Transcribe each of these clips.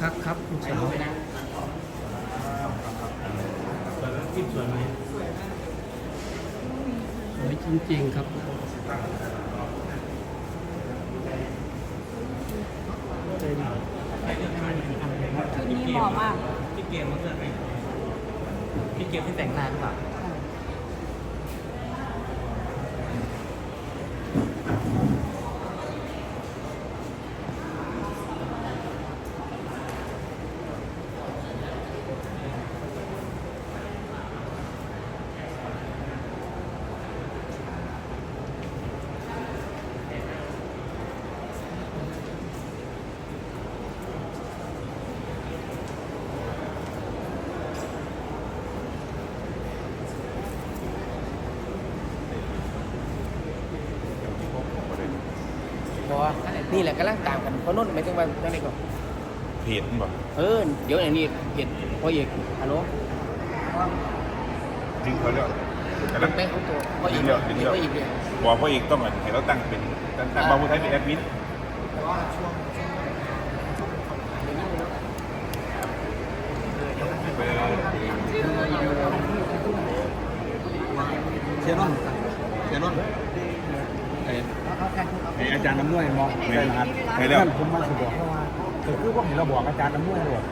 ครับครับลูกสาวจิ้มสวยไหมสวยจริง ๆ ครับชุดนี้เหมาะมากพี่เกมมาเลือกไหมพี่เกมที่แต่งหน้าหรือเปล่า เพราะว่า นี่แหละกำลังตามกันเพราะนุ่นไม่ถึงว่าจังไดก่อนเพจมันบอกเออเดี๋ยวอย่างนี้เห็นพ่อเอกฮัลโหลจริงเขาเรียกกำลังแม่ของตัวพ่อเอกเดี๋ยวเดี๋ยวพ่อเอกเนี่ยบอกพ่อเอกต้องให้เราตั้งเป็นตั้งตั้งบางผู้ไทยเป็นแอดมินเชียร์นนท์เชียร์นนท์ไอ้ไอ้อาจารย์น้ำนวยมองใช่ครับให้แล้ว นั่นผมมาสิบอกเพราะว่าแต่คือพวกนี้เราบอกอาจารย์น้ำนวยเลย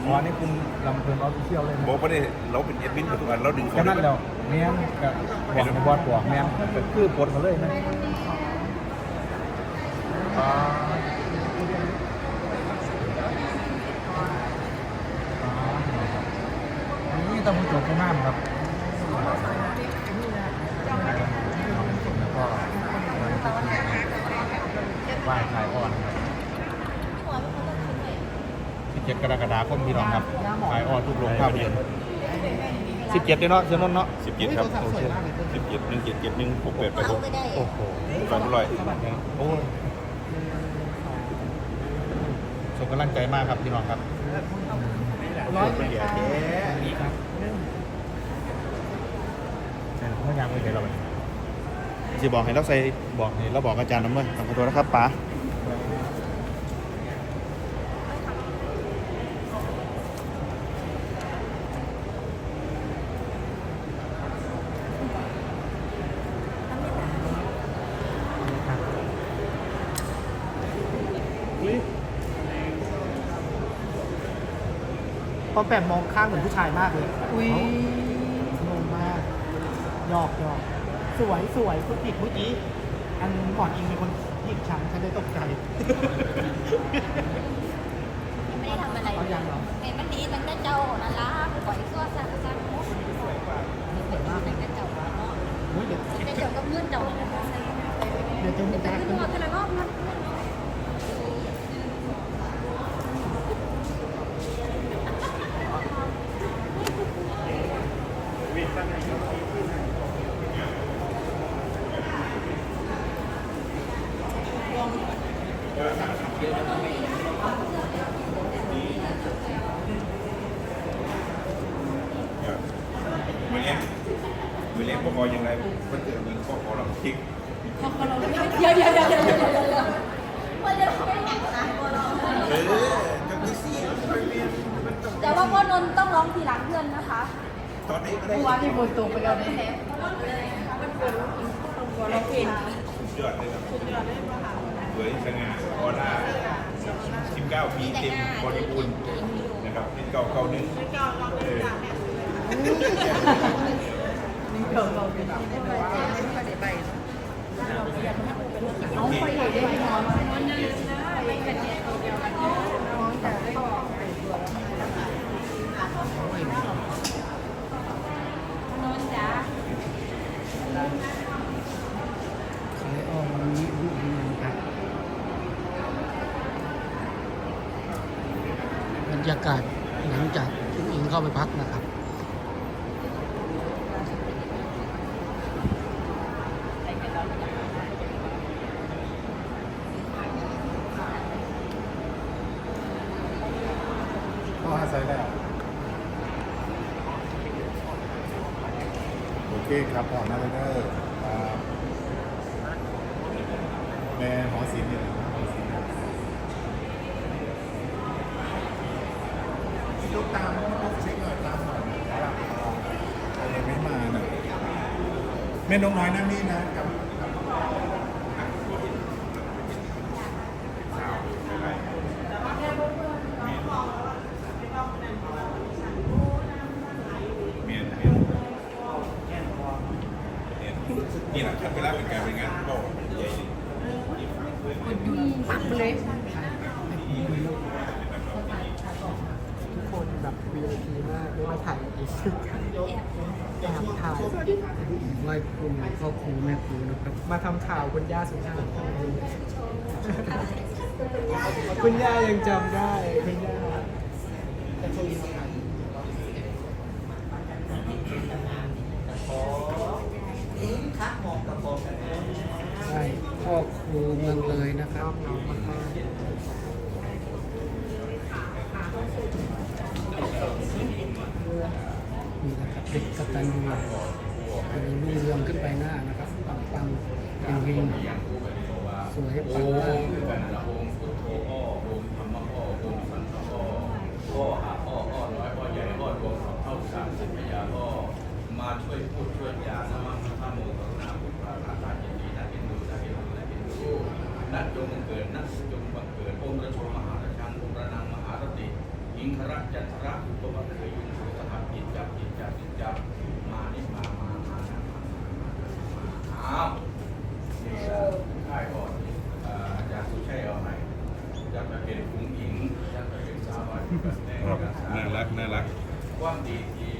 เพราะว่านี่คุณลำเพลินออฟฟิเชียลเลยนะบอกว่าได้เราเป็นแอดมินปัจจุบันเราดึงแค่นั้นแล้วแม่นก็บอกให้บอสบอกแม่นก็คือปลดเขาเลยนะอ่าอ่านี่ต้องผู้จบผู้น้ำครับ แล้วก็ ไหว้ขายอ่อนครับ17กรกฎาคมพี่น้องครับขายอ่อนทุกโรงภาพยนตร์17เดือนเนาะเดือนนนท์เนาะสิบเจ็ดครับสิบเจ็ดหนึ่งเจ็ดเจ็ดหนึ่งหกแปดแปดหกโอ้โหฟังร้อยโอ้ยส่งกำลังใจมากครับพี่น้องครับร้อยเป็นเดียวนี่ครับเมื่อยามเมื่อไหร่เราไป จะบอกให้เราใส่บอกให้เราบอกอาจารย์น้ำเมื่อขอโทษนะครับป๋าพอแปมมองข้างเหมือนผู้ชายมากเลย อุ้ยงงมาก หยอกหยอก สวยสวยผู้หญิงเมื่อกี้อันหมอนอิงเป็นคนหยิกฉันฉันเลยตกใจไม่ได้ทำอะไรเอายังเหรอเห็นมันดีตั้งแต่เจ้านั่นละปล่อยตัวสั่งสั่งมุกสวยกว่าตั้งแต่เจ้าเนาะเฮ้ยเดี๋ยวตั้งแต่เจ้าก็เงื่อนเจ้าเลยนะเดี๋ยวจะมีแต่การขึ้นมาแต่ละรอบนะ มือเลี้ยงพวกเรายังไงมันเกิดยิงพวกเราเราคิกเดี๋ยวเดี๋ยวเดี๋ยวเดี๋ยวเดี๋ยวเดี๋ยวว่าจะไม่แข่งนะเออจังที่สี่แต่ว่าพ่อนนท์ต้องร้องทีหลังเพื่อนนะคะตอนนี้ก็ได้วันที่บนตรงไปแล้วเนี่ยร้องเพลงสุดยอดเลยครับสวยสง่าออร่า19ปีเต็มบริบูรณ์นะครับเป็นเก่าเก่าหนึ่งเออเอาเลยได้ไหนนท์จ๋าขายออกวันนี้ลูกนี้นะครั บบรรยากาศหลังจากคุณอิงเข้าไปพักนะครับ ก็หาใส่แล้วโอเคครับออนะเลยเนอร์แม่หอศิลป์เนี่ยลูกตามพี่ปุ๊กเช็คหน่อยตามหน่อยยังไม่มาเนี่ยแม่นกน้อยนั่งนี่นะกับ เมียนเมียน นี่แหละครับเวลาเป็นการเป็นงานก็ใหญ่ดีปักเลยทุกคนแบบ VIP มากไม่มาถ่ายอีกแอบถ่ายไหว้คุณพ่อครูแม่ครูนะครับ มาทำข่าวคุณย่าสุชาติคุณย่ายังจำได้คุณย่า เลยนะครับน้องมากๆนี่นะครับเด็กกตัญญูอันนี้มีเรืองขึ้นไปหน้านะครับ ปังปังเฮงเฮงสวยปังมากาช่วยพูดช่วยยานะมังพระโมกรุณาบุตรพระราชายินดีนะเอ็นดูนะเอ็นดูนะเอ็นดู นัดจงเกิดนัดจงบังเกิดองค์พระชมหาราชังองค์ระนางมหารติอิงครัจันทระอุปบัติยุงสุสหัสจิตจับจิตจับจิตจับมานี่มามามามามาอ้าวนี่ค่ายก่อนอาจารย์สุชัยเอาให้จะไปเป็นผู้หญิงจะไปเป็นสาวอายุแบบแดงครับกันน่ารักน่ารักความดีที่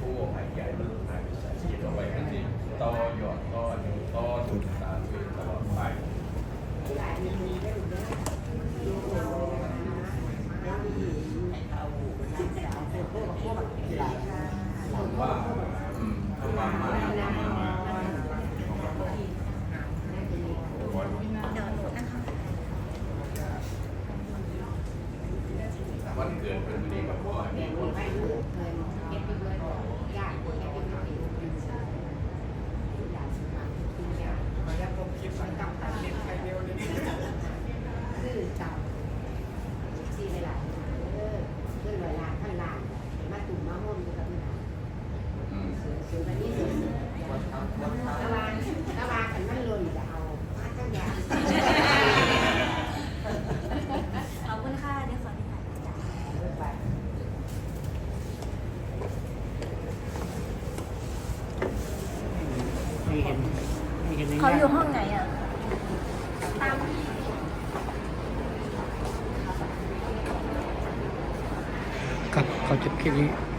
ผู้หายใหญ่มันหายไปใส่จิตเอาไว้ทั้งสิ้นต่อยอดต่ออยู่ต่อทุกตามไปตลอดไป นอนหนุกนะคะวันเกิดเป็นวันนี้กับพ่อมีคนอืม ขอบคุณค่ะเดี๋ยวขอที่ถ่ายจ้ะ มี เห็นมีเห็นในเขาอยู่หน้ห้องไหนอะตามที่ครับขอจบคลิปนี้สวัสดีครับ